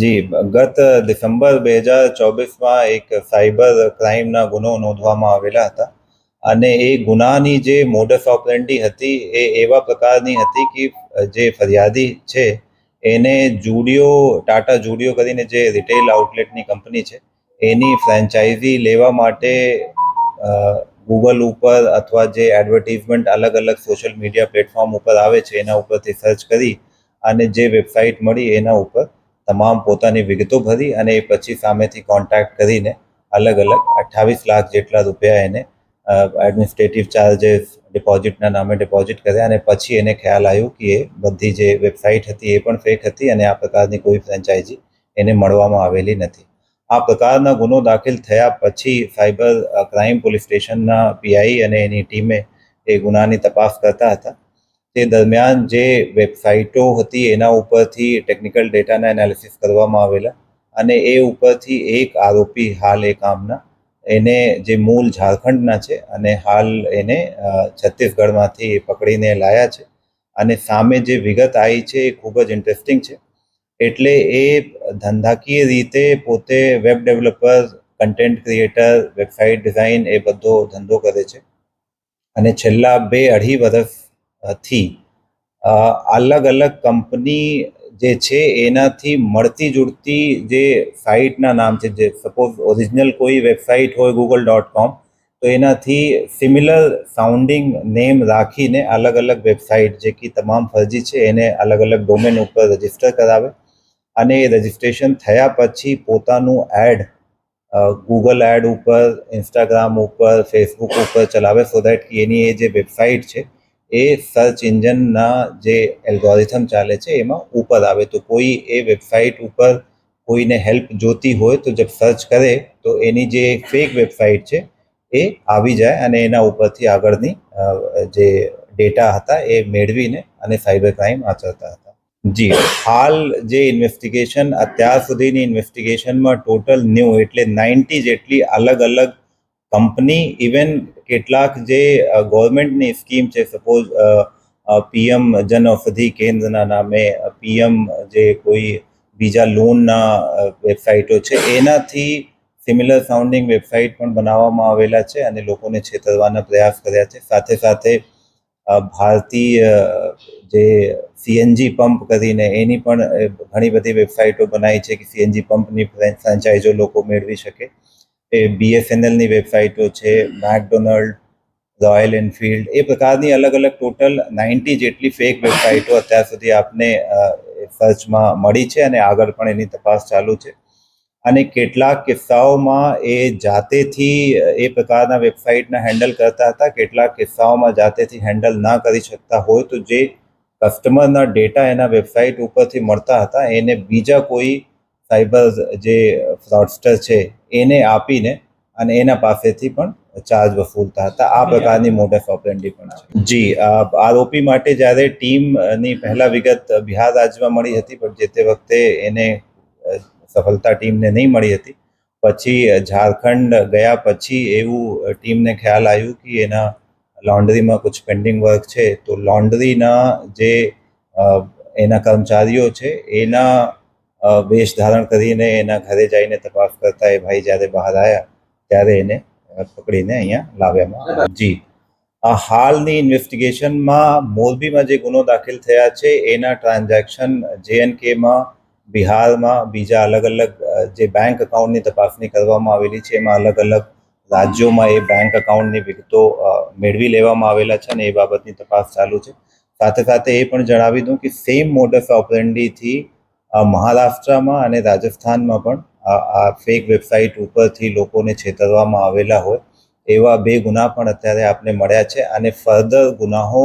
જી, ગત ડિસેમ્બર બે હજાર ચોવીસમાં એક સાયબર ક્રાઇમના ગુનો નોંધવામાં આવેલા હતા. અને એ ગુનાની જે મોડસ ઓપરેન્ડી હતી, એ એવા પ્રકારની હતી કે જે ફરિયાદી છે, એને જુડિયો ટાટા જુડિયો કરીને જે રિટેલ આઉટલેટની કંપની છે, એની ફ્રેન્ચાઇઝી લેવા માટે ગૂગલ ઉપર અથવા જે એડવર્ટીઝમેન્ટ અલગ અલગ સોશિયલ મીડિયા પ્લેટફોર્મ ઉપર આવે છે, એના ઉપરથી સર્ચ કરી અને જે વેબસાઇટ મળી એના ઉપર તમામ પોતાની વિગતો ભરી અને એ પછી સામેથી કોન્ટેક્ટ કરીને અલગ અલગ અઠ્ઠાવીસ લાખ જેટલા રૂપિયા એને એડમિનિસ્ટ્રેટિવ ચાર્જેસ ડિપોઝિટના નામે ડિપોઝિટ કર્યા અને પછી એને ખ્યાલ આવ્યો કે એ બધી જે વેબસાઇટ હતી એ પણ ફેક હતી અને આ પ્રકારની કોઈ ફ્રેન્ચાઇઝી એને મળવામાં આવેલી નથી. આ પ્રકારના ગુનો દાખલ થયા પછી સાયબર ક્રાઇમ પોલીસ સ્ટેશનના પીઆઈ અને એની ટીમે એ ગુનાની તપાસ કરતા હતા. તે દરમિયાન જે વેબસાઇટો હતી એના ઉપરથી ટેકનિકલ ડેટાના એનાલિસિસ કરવામાં આવેલા અને એ ઉપરથી એક આરોપી હાલ એ કામના, એને જે મૂળ ઝારખંડના છે અને હાલ એને છત્તીસગઢમાંથી પકડીને લાયા છે અને સામે જે વિગત આવી છે એ ખૂબ જ ઇન્ટરેસ્ટિંગ છે. એટલે એ ધંધાકીય રીતે પોતે web developer content creator website design એ બધો ધંધો કરે છે. અને છેલ્લા બે અઢી વર્ષથી અ, અલગ અલગ કંપની જે છે એનાથી મળતી જુડતી જે સાઇટના નામ છે જે સપોઝ ઓરિજિનલ કોઈ વેબસાઇટ હોય ગૂગલ ડોટ કોમ તો એનાથી સિમિલર સાઉન્ડિંગ નેમ રાખીને અલગ અલગ વેબસાઇટ જે કે તમામ ફરજી છે એને અલગ અલગ ડોમેન ઉપર રજિસ્ટર કરાવે અને એ રજિસ્ટ્રેશન થયા પછી પોતાનું એડ ગૂગલ એડ ઉપર ઇન્સ્ટાગ્રામ ઉપર ફેસબુક ઉપર ચલાવે સો દેટ કે એની એ જે વેબસાઇટ છે એ સર્ચ ઇન્જિનના જે એલ્ગોરિથમ ચાલે છે, એમાં ઉપર આવે. તો કોઈ એ વેબસાઇટ ઉપર કોઈને હેલ્પ જોતી હોય તો જબ સર્ચ કરે, તો એની જે ફેક વેબસાઇટ છે, એ આવી જાય અને એના ઉપરથી આગળની જે ડેટા હતા એ મેળવીને અને સાયબર ક્રાઇમ આચરતા હતા. જી, હાલ જે ઇન્વેસ્ટિગેશન અત્યાર સુધીની ઇન્વેસ્ટિગેશનમાં ટોટલ ન્યૂ એટલે નાઇન્ટી જેટલી અલગ અલગ કંપની ઇવન કેટલાક જે ગવર્મેન્ટની સ્કીમ છે સપોઝ પીએમ જન ઔષધિ કેન્દ્રના નામે પીએમ જે કોઈ બીજા લોનના વેબસાઇટો છે, એનાથી સિમિલર સાઉન્ડિંગ વેબસાઇટ પણ બનાવવામાં આવેલા છે અને લોકોને છેતરવાના પ્રયાસ કર્યા છે. સાથે સાથે ભારતીય જે સીએનજી પંપ કરીને એની પણ ઘણી બધી વેબસાઇટો બનાવી છે કે સીએનજી પંપની ફ્રેન્ચાઇઝો લોકો મેળવી શકે. એ બીએસએનએલની વેબસાઇટો છે મેકડોનલ્ડ રોયલ એનફિલ્ડ એ પ્રકારની અલગ અલગ ટોટલ નાઇન્ટી જેટલી ફેક વેબસાઇટો અત્યાર સુધી આપને સર્ચમાં મળી છે અને આગળ પણ એની તપાસ ચાલુ છે. અને કેટલાક કિસ્સાઓમાં એ જાતેથી, એ પ્રકારના વેબસાઇટના હેન્ડલ કરતા હતા, કેટલાક કિસ્સાઓમાં જાતેથી હેન્ડલ ના કરી શકતા હોય તો જે કસ્ટમરના ડેટા એના વેબસાઇટ ઉપરથી મળતા હતા, એને બીજા કોઈ સાયબર જે ફ્રોડસ્ટર છે એને આપીને અને એના પાસેથી પણ ચાર્જ વસૂલતા હતા. આ પ્રકારની મોડસ ઓપરેન્ડી પણ છે. જી આરોપી માટે જ્યારે ટીમની પહેલા વિગત બિહાર રાજ્યમાં મળી હતી પણ જે તે વખતે એને સફળતા ટીમને નહીં મળી હતી. પછી ઝારખંડ ગયા પછી એવું ટીમને ખ્યાલ આવ્યું કે એના લોન્ડરીમાં કુછ પેન્ડિંગ વર્ક છે. તો લોન્ડરીના જે એના કર્મચારીઓ છે એના વેશ ધારણ કરીને એના ઘરે જઈને તપાસ કરતા એ ભાઈ જ્યારે બહાર આવ્યા ત્યારે એને પકડીને અહીંયા લાવ્યામાં. જી આ હાલની ઇન્વેસ્ટિગેશનમાં મોરબીમાં જે ગુનો દાખલ થયા છે, એના ટ્રાન્ઝેક્શન જેએનકેમાં, બિહારમાં, બીજા અલગ અલગ જે બેંક એકાઉન્ટની તપાસણી કરવામાં આવેલી છે, એમાં અલગ અલગ રાજ્યોમાં એ બેંક એકાઉન્ટની વિગતો મેળવી લેવામાં આવેલા છે અને એ બાબતની તપાસ ચાલુ છે સાથે સાથે એ પણ જણાવી દઉં કે સેમ મોડસ ઓપરેન્ડીથી મહારાષ્ટ્રમાં અને રાજસ્થાનમાં પણ આ ફેક વેબસાઇટ ઉપરથી લોકોને છેતરવામાં આવેલા હોય, એવા બે ગુના પણ અત્યારે આપને મળ્યા છે અને ફર્ધર ગુનાઓ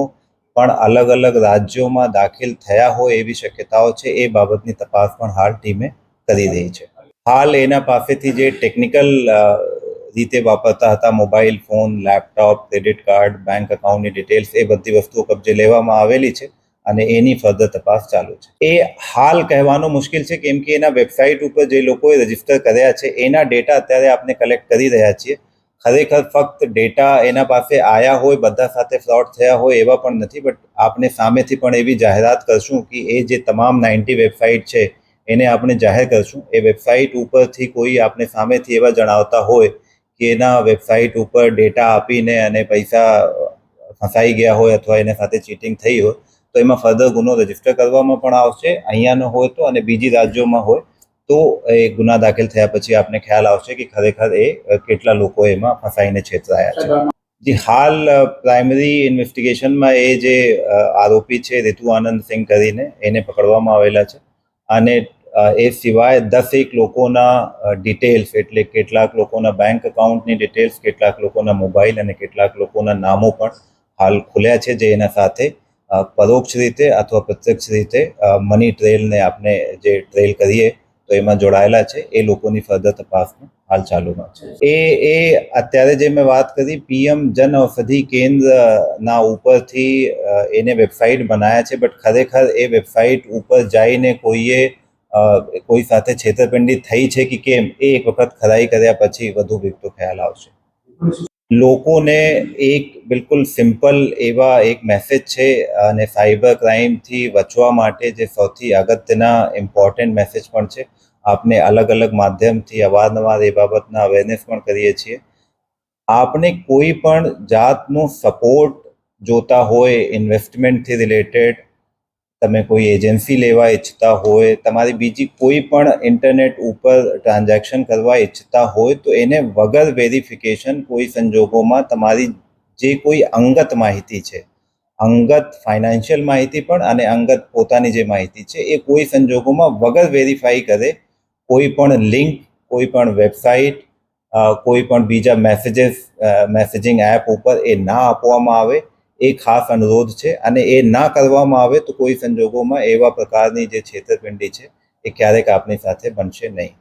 પણ અલગ અલગ રાજ્યોમાં દાખલ થયા હોય એવી શક્યતાઓ છે, એ બાબતની તપાસ પણ હાલ ટીમે કરી રહી છે. હાલ એના પાસેથી જે ટેકનિકલ રીતે વાપરતા હતા mobile phone laptop credit card bank એકાઉન્ટની ડિટેલ્સ એ બધી વસ્તુઓ કબજે લેવામાં આવેલી છે. અને એની ફર્ધર તપાસ ચાલુ છે. એ હાલ કહેવાનું મુશ્કેલ છે કેમ કે એના વેબસાઇટ ઉપર જે લોકોએ રજિસ્ટર કર્યા છે, એના ડેટા અત્યારે આપણે કલેક્ટ કરી રહ્યા છીએ. ખરેખર ફક્ત ડેટા એના પાસે આયા હોય, બધા સાથે ફ્રોડ થયા હોય એવા પણ નથી બટ આપને સામેથી પણ એવી જાહેરાત કરશું કે એ જે તમામ નાઇન્ટી વેબસાઇટ છે, એને આપણે જાહેર કરશું. એ વેબસાઇટ ઉપરથી કોઈ આપણે સામેથી એવા જણાવતા હોય કે એના વેબસાઇટ ઉપર ડેટા આપીને અને પૈસા ફસાઈ ગયા હોય અથવા એના સાથે ચીટિંગ થઈ હોય તો એમાં ફર્ધર ગુનો રજિસ્ટર કરવામાં પણ આવશે. અહીંયાનો હોય તો અને બીજી રાજ્યોમાં હોય તો એ ગુના દાખલ થયા પછી આપને ખ્યાલ આવશે કે ખરેખર એ કેટલા લોકો એમાં ફસાઈને છેતરાયા છે. જે હાલ પ્રાઇમરી ઇન્વેસ્ટિગેશનમાં એ જે આરોપી છે રિતુ આનંદ સિંહ કરીને એને પકડવામાં આવેલા છે. અને એ સિવાય દસેક લોકોના ડિટેલ્સ એટલે કેટલાક લોકોના બેંક એકાઉન્ટની ડિટેલ્સ કેટલાક લોકોના મોબાઈલ અને કેટલાક લોકોના નામો પણ હાલ ખુલ્યા છે જે એના સાથે પરોક્ષ રીતે અથવા પ્રત્યક્ષ રીતે મની ટ્રેલને આપણે જે ટ્રેલ કરીએ, તો એમાં જોડાયેલા છે. એ લોકોની ફર્ધર તપાસનું હાલ ચાલુમાં છે. એ એ અત્યારે જે મેં વાત કરી, પીએમ જન ઔષધિ કેન્દ્રના ઉપરથી એને વેબસાઇટ બનાવ્યા છે બટ ખરેખર એ વેબસાઇટ ઉપર જઈને કોઈએ કોઈ સાથે છેતરપિંડી થઈ છે કે કેમ, એ એક વખત ખરાઈ કર્યા પછી વધુ વિગતો ખ્યાલ આવશે. લોકોને એક બિલકુલ સિમ્પલ એવા એક મેસેજ છે અને સાયબર ક્રાઇમથી બચવા માટે જે સૌથી અગત્યના ઇમ્પોર્ટન્ટ મેસેજ પણ છે. આપને અલગ અલગ માધ્યમથી અવારનવાર એ બાબતના અવેરનેસ પણ કરીએ છીએ. આપણે કોઈ પણ જાતનો સપોર્ટ જોતા હોય ઇન્વેસ્ટમેન્ટથી રિલેટેડ તમે કોઈ એજન્સી લેવા ઈચ્છતા હોય, તમારી બીજી કોઈ પણ ઇન્ટરનેટ ઉપર ટ્રાન્ઝેક્શન કરવા ઈચ્છતા હોય, તો એને વગર વેરિફિકેશન કોઈ સંજોગોમાં તમારી જે કોઈ અંગત માહિતી છે, અંગત ફાઇનાન્શિયલ માહિતી પણ અને અંગત પોતાની જે માહિતી છે, એ કોઈ સંજોગોમાં વગર વેરીફાઈ કરે. કોઈ પણ લિંક, કોઈ પણ વેબસાઇટ કોઈ પણ બીજા મેસેજીસ મેસેજિંગ એપ ઉપર એ ના આપવામાં આવે. એ ખાસ અનુરોધ છે અને એ ના કરવામાં આવે તો કોઈ સંજોગોમાં એવા પ્રકારની જે છેતરપિંડી છે એ ક્યારેક આપની સાથે બનશે નહીં.